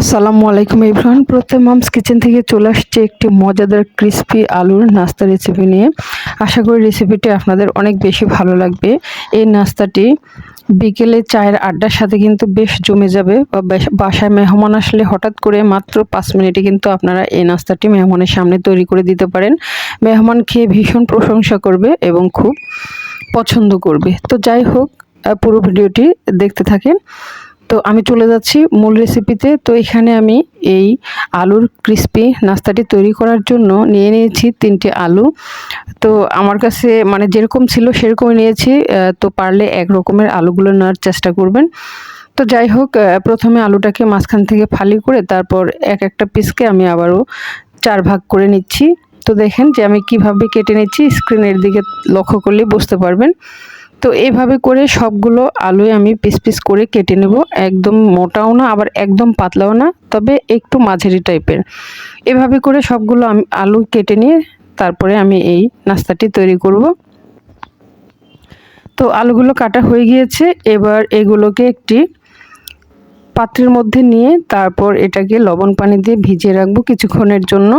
আসসালামু আলাইকুম ইব্রাহান প্রত্যেক মামস কিচেন থেকে চলে আসছে একটি মজাদার ক্রিস্পি আলুর নাস্তা রেসিপি নিয়ে। আশা করি রেসিপিটি আপনাদের অনেক বেশি ভালো লাগবে। এই নাস্তাটি বিকেলে চায়ের আড্ডার সাথে কিন্তু বেশ জমে যাবে বা বাসায় মেহমান আসলে হঠাৎ করে মাত্র পাঁচ মিনিটে কিন্তু আপনারা এই নাস্তাটি মেহমানের সামনে তৈরি করে দিতে পারেন। মেহমান খেয়ে ভীষণ প্রশংসা করবে এবং খুব পছন্দ করবে। তো যাই হোক পুরো ভিডিওটি দেখতে থাকেন। তো আমি চলে যাচ্ছি মূল রেসিপিতে তো এখানে আমি এই আলুর ক্রিস্পি নাস্তাটি তৈরি করার জন্য নিয়ে নিয়েছি তিনটে আলু। তো আমার কাছে মানে যেরকম ছিল সেরকমই নিয়েছি তো পারলে এক রকমের আলুগুলো নেওয়ার চেষ্টা করবেন। তো যাই হোক প্রথমে আলুটাকে মাঝখান থেকে ফালি করে তারপর এক একটা পিসকে আমি আবারও চার ভাগ করে নিচ্ছি। তো দেখেন যে আমি কীভাবে কেটে নিচ্ছি স্ক্রিনের দিকে লক্ষ্য করলেই বুঝতে পারবেন। তো এভাবে করে সবগুলো আলুই আমি পিস পিস করে কেটে নেব। একদম মোটাও না, আবার একদম পাতলাও না, তবে একটু মাঝারি টাইপের। এভাবে করে সবগুলো আমি আলু কেটে নিয়ে তারপরে আমি এই নাস্তাটি তৈরি করব। তো আলুগুলো কাটা হয়ে গিয়েছে, এবার এগুলোকে একটি পাত্রের মধ্যে নিয়ে তারপর এটাকে লবণ পানি দিয়ে ভিজিয়ে রাখব কিছুক্ষণের জন্য।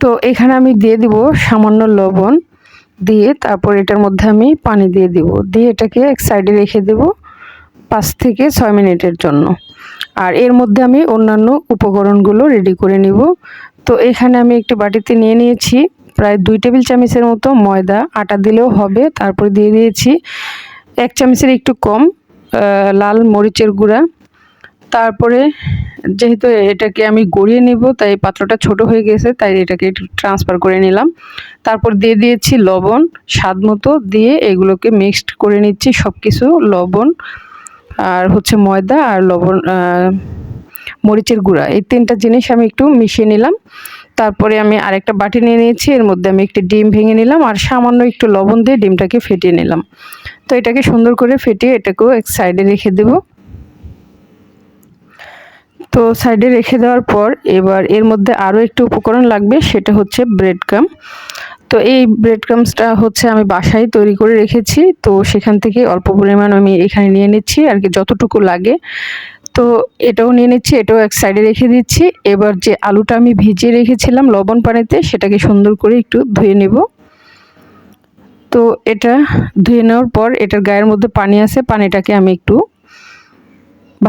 তো এখানে আমি দিয়ে দিব সামান্য লবণ। দিয়ে তারপর এটার মধ্যে আমি পানি দিয়ে দিব। দিয়ে এটাকে এক সাইডে রেখে দেব পাঁচ থেকে ছয় মিনিটের জন্য। আর এর মধ্যে আমি অন্যান্য উপকরণগুলো রেডি করে নিব। তো এখানে আমি একটি বাটিতে নিয়ে নিয়েছি প্রায় দুই টেবিল চামচের মতো ময়দা। আটা দিলেও হবে, তারপর দিয়ে দিয়েছি এক চামচের একটু কম লাল মরিচের গুঁড়া। তারপরে যেহেতু এটাকে আমি গড়িয়ে নেব, তাই পাত্রটা ছোট হয়ে গেছে, তাই এটাকে একটু ট্রান্সফার করে নিলাম। তারপর দিয়ে দিয়েছি লবণ, স্বাদ মতো দিয়ে এগুলোকে মিক্সড করে নিচ্ছি সব কিছু লবণ আর হচ্ছে ময়দা আর লবণ মরিচের গুঁড়া। এই তিনটা জিনিস আমি একটু মিশিয়ে নিলাম। তারপরে আমি আরেকটা বাটি নিয়ে নিয়েছি, এর মধ্যে আমি একটি ডিম ভেঙে নিলাম আর সামান্য একটু লবণ দিয়ে ডিমটাকে ফেটিয়ে নিলাম। তো এটাকে সুন্দর করে ফেটিয়ে এটাকেও এক সাইডে রেখে দেবো। তো সাইডে রেখে দেওয়ার পর এবার এর মধ্যে আরও একটু উপকরণ লাগবে, সেটা হচ্ছে ব্রেড কাম তো এই ব্রেড ক্রামসটা হচ্ছে আমি বাসায় তৈরি করে রেখেছি, তো সেখান থেকে অল্প পরিমাণ আমি এখানে নিয়ে নিচ্ছি, আর কি যতটুকু লাগে। তো এটাও নিয়ে নিচ্ছি, এটাও এক সাইডে রেখে দিচ্ছি। এবার যে আলুটা আমি ভিজিয়ে রেখেছিলাম লবণ পানিতে, সেটাকে সুন্দর করে একটু ধুয়ে নেব। তো এটা ধুয়ে নেওয়ার পর এটার গায়ের মধ্যে পানি আছে, পানিটাকে আমি একটু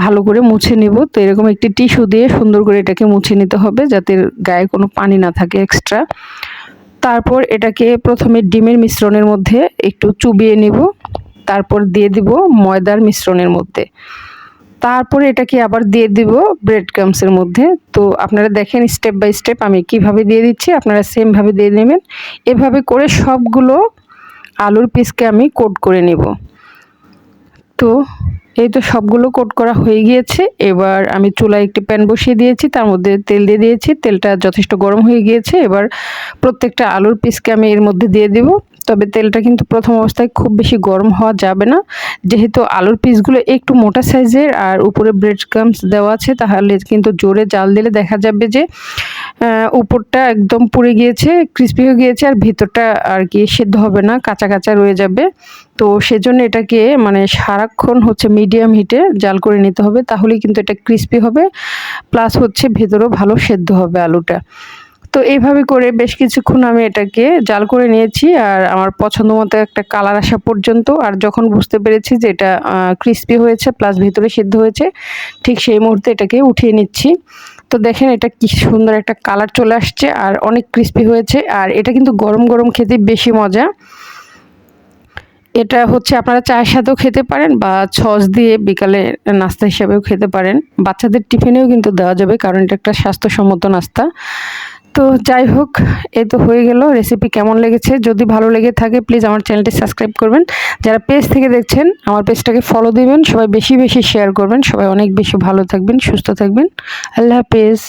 ভালো করে মুছে নেব। তো এরকম একটি টিস্যু দিয়ে সুন্দর করে এটাকে মুছে নিতে হবে যাতে গায়ে কোনো পানি না থাকে এক্সট্রা। তারপর এটাকে প্রথমে ডিমের মিশ্রণের মধ্যে একটু চুবিয়ে নিব। তারপর দিয়ে দিব ময়দার মিশ্রণের মধ্যে। তারপরে এটাকে আবার দিয়ে দিব ব্রেড ক্রামসের মধ্যে। তো আপনারা দেখেন স্টেপ বাই স্টেপ আমি কীভাবে দিয়ে দিচ্ছি, আপনারা সেমভাবে দিয়ে নেবেন। এভাবে করে সবগুলো আলুর পিসকে আমি কোট করে নেব। তো এই তো সবগুলো কোট করা হয়ে গিয়েছে। এবার আমি চুলায় একটি প্যান বসিয়ে দিয়েছি, তার মধ্যে তেল দিয়ে দিয়েছি। তেলটা যথেষ্ট গরম হয়ে গিয়েছে। এবার প্রত্যেকটা আলুর পিসকে আমি এর মধ্যে দিয়ে দেব। তবে তেলটা কিন্তু প্রথম অবস্থায় খুব বেশি গরম হওয়া যাবে না। যেহেতু আলুর পিসগুলো একটু মোটা সাইজের আর উপরে ব্রেড ক্রামস দেওয়া আছে, তাহলে কিন্তু জোরে জাল দিলে দেখা যাবে যে উপরটা একদম পুড়ে গিয়েছে ক্রিস্পি হয়ে গিয়েছে আর ভিতরটা আর কি সেদ্ধ হবে না, কাঁচা কাঁচা রয়ে যাবে। তো সেজন্য এটাকে মানে সারাক্ষণ হচ্ছে মিডিয়াম হিটে জাল করে নিতে হবে, তাহলেই কিন্তু এটা ক্রিস্পি হবে। প্লাস হচ্ছে ভেতরেও ভালো সেদ্ধ হবে আলুটা। তো এইভাবে করে বেশ কিছুক্ষণ আমি এটাকে জাল করে নিয়েছি আর আমার পছন্দ মতো একটা কালার আসা পর্যন্ত। আর যখন বুঝতে পেরেছি যে এটা ক্রিস্পি হয়েছে প্লাস ভিতরে সিদ্ধ হয়েছে, ঠিক সেই মুহূর্তে এটাকে উঠিয়ে নিচ্ছি। তো দেখেন এটা কি সুন্দর একটা কালার চলে আসছে আর অনেক ক্রিস্পি হয়েছে। আর এটা কিন্তু গরম গরম খেতে বেশি মজা। এটা হচ্ছে আপনারা চায়ের সাথেও খেতে পারেন বা ছস দিয়ে বিকালে নাস্তা হিসাবেও খেতে পারেন। বাচ্চাদের টিফিনেও কিন্তু দেওয়া যাবে কারণ এটা একটা স্বাস্থ্যসম্মত নাস্তা। তো যাই হোক, এ তো হয়ে গেল। রেসিপি কেমন লেগেছে? যদি ভালো লেগে থাকে প্লিজ আমার চ্যানেলটি সাবস্ক্রাইব করবেন। যারা পেজ থেকে দেখছেন, আমার পেজটাকে ফলো দিবেন। সবাই বেশি বেশি শেয়ার করবেন। সবাই অনেক বেশি ভালো থাকবেন, সুস্থ থাকবেন। আল্লাহ হাফেজ।